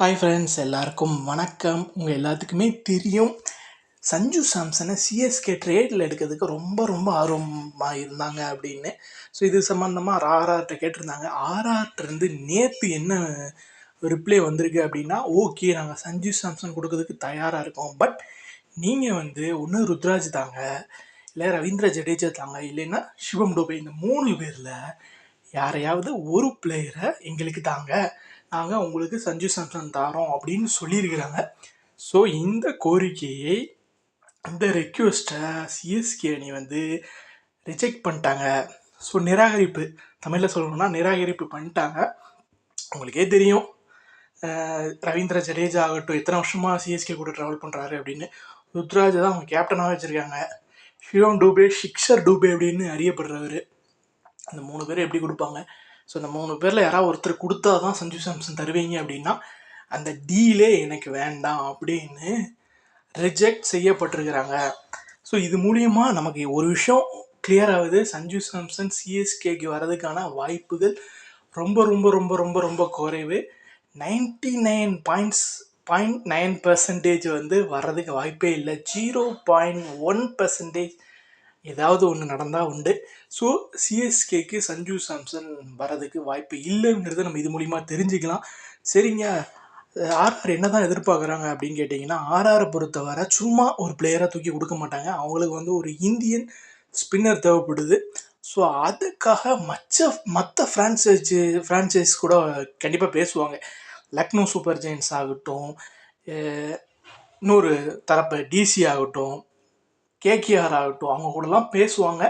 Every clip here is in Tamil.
ஹாய் ஃப்ரெண்ட்ஸ் எல்லாருக்கும் வணக்கம். உங்கள் எல்லாத்துக்குமே தெரியும். சஞ்சு சாம்சனை சிஎஸ்கே ட்ரேடில் எடுக்கிறதுக்கு ரொம்ப ரொம்ப ஆர்வமாக இருந்தாங்க அப்படின்னு. ஸோ இது சம்மந்தமாக ஆர்ஆர்ட்ட கேட்டிருந்தாங்க. ஆர்ஆர்கிட்டருந்து நேற்று என்ன ரிப்ளை வந்திருக்கு அப்படின்னா ஓகே நாங்கள் சஞ்சு சாம்சன் கொடுக்கறதுக்கு தயாராக இருக்கோம். பட் நீங்கள் வந்து ஒன்று ருத்ராஜ் தாங்க இல்லை ரவீந்திர ஜடேஜா தாங்க இல்லைன்னா சிவம் டோபே இந்த மூணு பேரில் யாரையாவது ஒரு பிளேயரை எங்களுக்கு தாங்க. நாங்கள் உங்களுக்கு சஞ்சு சாம்சன் தாரோம் அப்படின்னு சொல்லியிருக்கிறாங்க. ஸோ இந்த கோரிக்கையை இந்த ரெக்வஸ்ட்டை சிஎஸ்கே அணி வந்து ரிஜெக்ட் பண்ணிட்டாங்க. ஸோ நிராகரிப்பு. தமிழில் சொல்லணும்னா நிராகரிப்பு பண்ணிட்டாங்க. உங்களுக்கே தெரியும். ரவீந்திர ஜடேஜா ஆகட்டும் எத்தனை வருஷமாக சிஎஸ்கே கூட ட்ராவல் பண்ணுறாரு அப்படின்னு. ருத்ராஜ் தான் அவங்க கேப்டனாக வச்சுருக்காங்க. ஷிவம் டூபே ஷிக்ஷர் டூபே அப்படின்னு அறியப்படுறவர். அந்த மூணு பேர் எப்படி கொடுப்பாங்க? ஸோ இந்த மூணு பேரில் யாராவது ஒருத்தர் கொடுத்தா தான் சஞ்சு சாம்சன் தருவீங்க அப்படின்னா அந்த டீலே எனக்கு வேண்டாம் அப்படின்னு ரிஜெக்ட் செய்யப்பட்டிருக்கிறாங்க. ஸோ இது மூலியமாக நமக்கு ஒரு விஷயம் கிளியர் ஆகுது. சஞ்சு சாம்சன் சிஎஸ்கேக்கு வர்றதுக்கான வாய்ப்புகள் ரொம்ப ரொம்ப ரொம்ப ரொம்ப ரொம்ப குறைவு. Ninety nine points point nine percentage வந்து வர்றதுக்கு வாய்ப்பே இல்லை. ஜீரோ பாயிண்ட் ஒன் பர்சன்டேஜ் ஏதாவது ஒன்று நடந்தால் உண்டு. ஸோ சிஎஸ்கேக்கு சஞ்சு சாம்சன் வரதுக்கு வாய்ப்பு இல்லைங்கிறத நம்ம இது மூலிமா தெரிஞ்சுக்கலாம். சரிங்க. ஆர்ஆர் என்ன தான் எதிர்பார்க்குறாங்க அப்படின்னு கேட்டிங்கன்னா ஆர்ஆரை பொறுத்தவரை சும்மா ஒரு பிளேயராக தூக்கி கொடுக்க மாட்டாங்க. அவங்களுக்கு வந்து ஒரு இந்தியன் ஸ்பின்னர் தேவைப்படுது. ஸோ அதுக்காக மற்ற மற்ற ஃப்ரான்ச்சைஸ் ஃப்ரான்ச்சைஸ் கூட கண்டிப்பாக பேசுவாங்க. லக்னோ சூப்பர் ஜெயின்ஸ் ஆகட்டும் இன்னொரு தரப்பு டிசி ஆகட்டும் கேகேஆர் ஆகட்டும் அவங்க கூடலாம் பேசுவாங்க.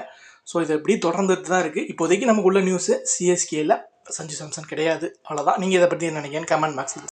ஸோ இது எப்படி தொடர்ந்துட்டு தான் இருக்குது இப்போதைக்கு நமக்குள்ள நியூஸு சிஎஸ்கேயில் சஞ்சு சாம்சன் கிடையாது. அவ்வளோதான் நீங்கள் இதை பற்றி என்ன நினைக்கிறேன்னு கமெண்ட் பாக்ஸில்